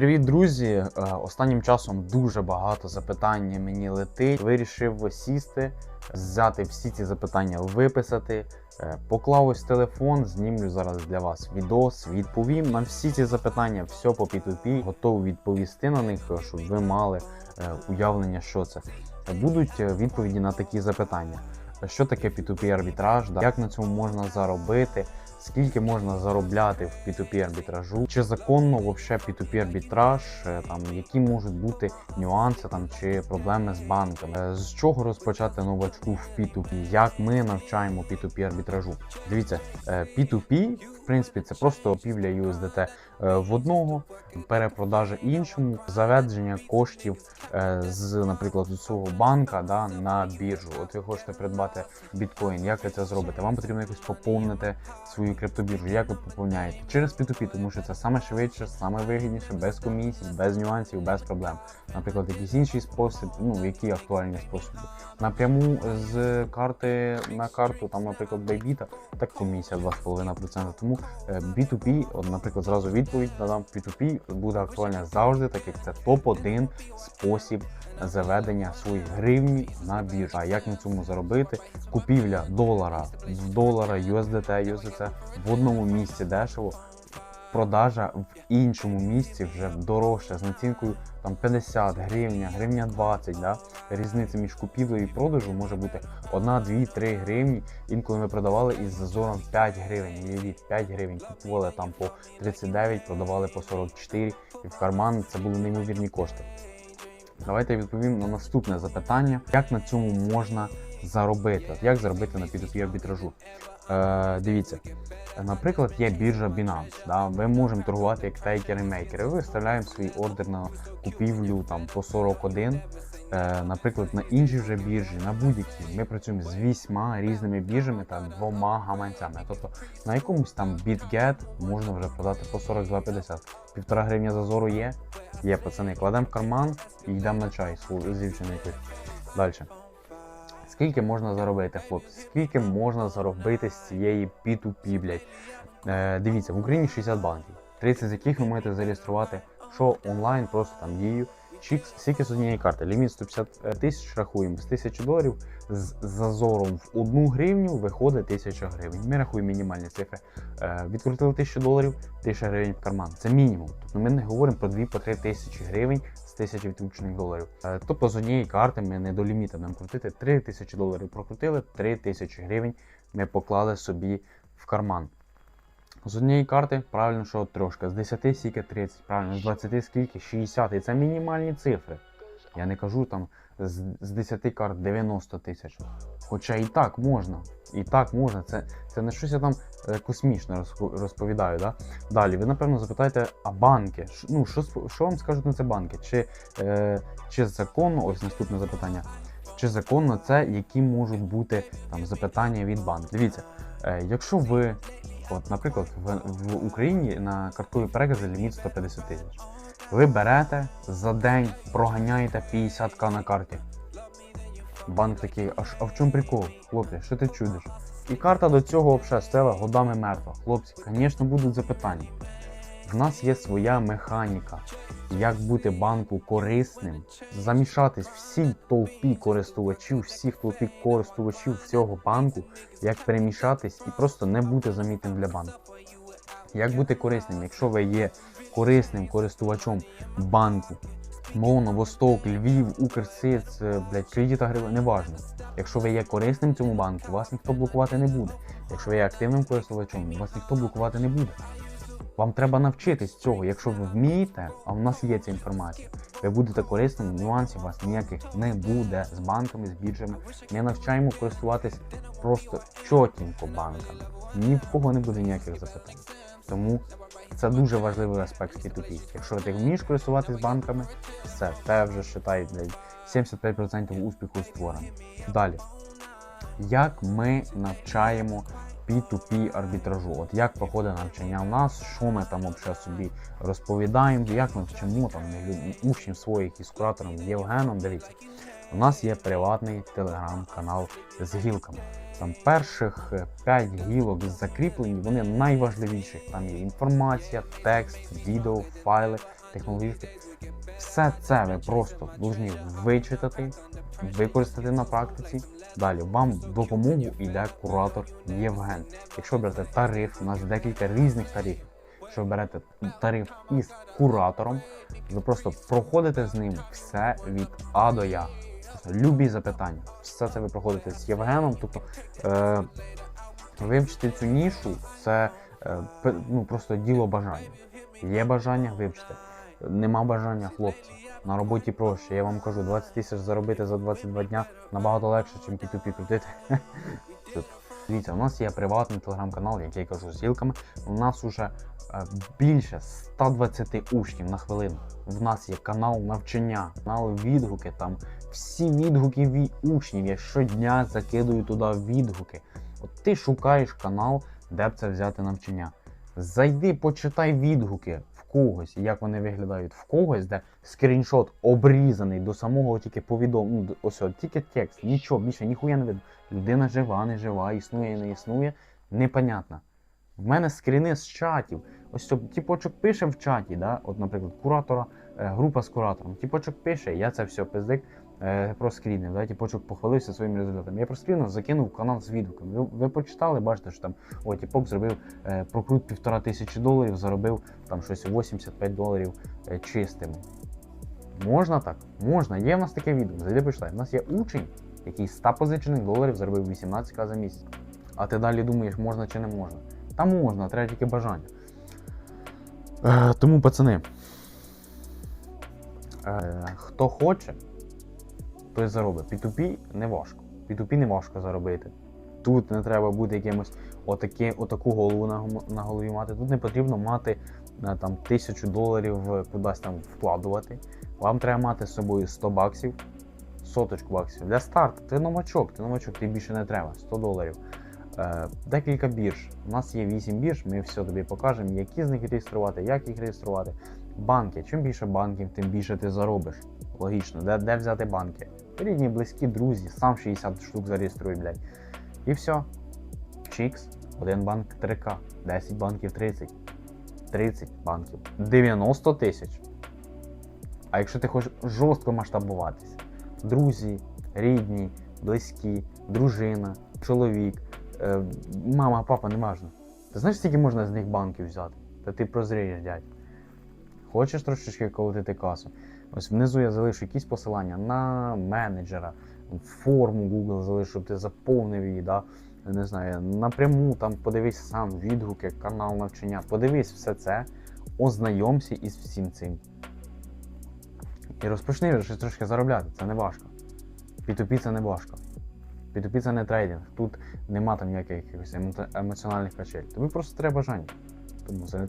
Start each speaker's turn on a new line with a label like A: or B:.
A: Привіт, друзі! Е, Останнім часом дуже багато запитань мені летить. Вирішив сісти, взяти всі ці запитання, виписати. Е, Поклав ось телефон, знімлю зараз для вас відос, відповім на всі ці запитання, все по P2P, готовий відповісти на них, е, щоб ви мали уявлення, що це. Будуть відповіді на такі запитання. Що таке P2P арбітраж, як на цьому можна заробити, скільки можна заробляти в P2P арбітражу, чи законно вообще P2P арбітраж, е, там які можуть бути нюанси там чи проблеми з банками, Е, з чого розпочати новачку в P2P, як ми навчаємо P2P арбітражу. Дивіться, е, P2P, в принципі, це просто купівля USDT в одного, перепродажа іншому, заведення коштів з, наприклад, з цього банка да, на біржу. От ви хочете придбати біткоін. Як ви це зробите? Вам потрібно якось поповнити свою криптобіржу. Як ви поповняєте? Через P2P, тому що це саме швидше, саме вигідніше, без комісій, без нюансів, без проблем. Наприклад, якийсь інший спосіб, ну які актуальні способи. Напряму з карти на карту, там, наприклад, Bybit, так комісія 2,5%. Тому е, B2P, от, наприклад, зразу відповідь надам P2P буде актуальна завжди, так як це топ-1 спосіб заведення своїх гривні на біржу. А як на цьому заробити? Купівля долара з долара USDT, USDT в одному місці дешево. Продажа в іншому місці вже дорожча з націнкою там 50 гривня, гривня 20. Да? Різниця між купівлею і продажу може бути 1, 2, 3 гривні. Інколи ми продавали із зазором 5 гривень. Уявіть, 5 гривень купували там по 39, продавали по 44 і в карман це були неймовірні кошти. Давайте відповім на наступне запитання: як на цьому можна заробити? Як заробити на P2P арбітражу? Е, дивіться, наприклад, є біржа Binance. Да? Ми можемо торгувати як тейкери мейкери. Виставляємо свій ордер на купівлю там по 41. Е, наприклад, на іншій вже біржі, на будь-якій. Ми працюємо з вісьма різними біржами та двома гаманцями. Тобто на якомусь там BitGet можна вже продати по 42,50. Півтора гривня зазору є. Є, пацани, кладемо в карман і йдемо на чай з дівчиною. Далі. Скільки можна заробити, хлопці? Скільки можна заробити з цієї P2P, блядь? Е, дивіться, в Україні 60 банків, 30 з яких ви можете зареєструвати, що онлайн, просто там дію. Чік, скільки з однієї карти? Ліміт 150 тисяч рахуємо з 1000 доларів з зазором в 1 гривню виходить 1000 гривень. Ми рахуємо мінімальні цифри. Е, відкрутили 1000 доларів, 1000 гривень в карман. Це мінімум. Тобто ми не говоримо про 2-3 тисячі гривень з 1000 відключених доларів. Е, тобто з однієї карти ми не до ліміта будемо крутити 3 тисячі доларів. Прокрутили 3 тисячі гривень. Ми поклали собі в карман. З однієї карти, правильно, що трошки, з 10 скільки 30, правильно, з 20 скільки 60. І це мінімальні цифри. Я не кажу там з, з 10 карт 90 тисяч. Хоча і так можна. І так можна. Це, це не щось я там е, космічно розповідаю. Да? Далі, ви напевно запитаєте, а банки? Ну, що, що вам скажуть на це банки? Чи, е, чи законно, ось наступне запитання. Чи законно це, які можуть бути там запитання від банку? Дивіться, е, якщо ви, от, наприклад, в, в Україні на карткові перекази ліміт 150 тисяч. Ви берете за день, проганяєте 50к на карті. Банк такий, а, а в чому прикол, хлопці, що ти чудиш? І карта до цього взагалі стала годами мертва. Хлопці, звісно, будуть запитання. В нас є своя механіка, як бути банку корисним, замішатись всій толпі користувачів, всіх толпі користувачів цього банку, як перемішатись і просто не бути замітним для банку. Як бути корисним, якщо ви є корисним користувачом банку, мовно, Восток, Львів, Укрсиц, е, блядь, кредит агрива, неважно. Якщо ви є корисним цьому банку, вас ніхто блокувати не буде. Якщо ви є активним користувачем, вас ніхто блокувати не буде. Вам треба навчитись цього. Якщо ви вмієте, а в нас є ця інформація, ви будете корисним, нюансів у вас ніяких не буде з банками, з біржами. Ми навчаємо користуватись просто чотенько банками. Ні в кого не буде ніяких запитань. Тому це дуже важливий аспект в P2P. Якщо ти вмієш користуватись банками, все, це вже блядь, 75% успіху створено. Далі. Як ми навчаємо P2P арбітражу? От як проходить навчання у нас, що ми там взагалі собі розповідаємо, як ми вчимо там учнів своїх із куратором Євгеном. Дивіться, у нас є приватний телеграм-канал з гілками. Там перших 5 гілок закріплені, вони найважливіші. Там є інформація, текст, відео, файли, технологічні. Все це ви просто повинні вичитати, використати на практиці. Далі вам допомогу йде куратор Євген. Якщо берете тариф, у нас декілька різних тарифів. Якщо берете тариф із куратором, ви просто проходите з ним все від А до Я. Просто любі запитання. Все це ви проходите з Євгеном. Тобто е, вивчити цю нішу це е, ну, просто діло бажання. Є бажання вивчити. Нема бажання хлопці. На роботі проще. Я вам кажу, 20 тисяч заробити за 22 дня набагато легше, ніж P2P крутити. Тут. Дивіться, у нас є приватний телеграм-канал, який я кажу з. У нас уже е, більше 120 учнів на хвилину. В нас є канал навчання, канал відгуки. Там всі відгуки від учнів. Я щодня закидую туди відгуки. От ти шукаєш канал, де б це взяти навчання. Зайди, почитай відгуки когось, як вони виглядають в когось, де скріншот обрізаний до самого тільки повідомлення. Ну, ось от, тільки текст, нічого, більше ніхуя не видно. Людина жива, не жива, існує, не існує, непонятно. В мене скріни з чатів. Ось цо, тіпочок пише в чаті, да? от, наприклад, куратора, е, група з куратором. Тіпочок пише, я це все пиздик проскрінив, да? тіпочок похвалився своїм результатом. Я проскрінив, закинув канал з відгуками. Ви, ви почитали, бачите, що там о, тіпок зробив е, прокрут півтора тисячі доларів, заробив там щось 85 доларів е, чистими. Можна так? Можна. Є в нас таке відео. Зайди почитай. У нас є учень, який з 100 позичених доларів заробив 18к за місяць. А ти далі думаєш, можна чи не можна? Та можна, треба тільки бажання. Е, тому, пацани, е, хто хоче, той заробить. P2P не важко. P2P не важко заробити. Тут не треба бути якимось отакі, отаку голову на, на голові мати. Тут не потрібно мати е, там тисячу доларів е, кудись там вкладувати. Вам треба мати з собою 100 баксів, соточку баксів. Для старту ти новачок, ти новачок, тобі більше не треба, 100 доларів. Е, декілька бірж. У нас є 8 бірж, ми все тобі покажемо, які з них реєструвати, як їх реєструвати. Банки. Чим більше банків, тим більше ти заробиш. Логічно, де, де взяти банки? Рідні, близькі, друзі, сам 60 штук зареєструй, блядь. І все. Чікс, один банк 3К, 10 банків 30, 30 банків, 90 тисяч. А якщо ти хочеш жорстко масштабуватися, друзі, рідні, близькі, дружина, чоловік, е, мама, папа, не важно. Ти знаєш, скільки можна з них банків взяти? Та ти прозрієш, дядь. Хочеш трошечки колотити касу? Ось внизу я залишу якісь посилання на менеджера, форму Google залишу, щоб ти заповнив її, да? не знаю, напряму там подивись сам відгуки, канал навчання, подивись все це, ознайомся із всім цим. І розпочни вже трошки заробляти, це не важко. P2P це не важко. P2P це не трейдинг. Тут нема там ніяких якихось емоціональних качель. Тобі просто треба бажання. Тому залітай.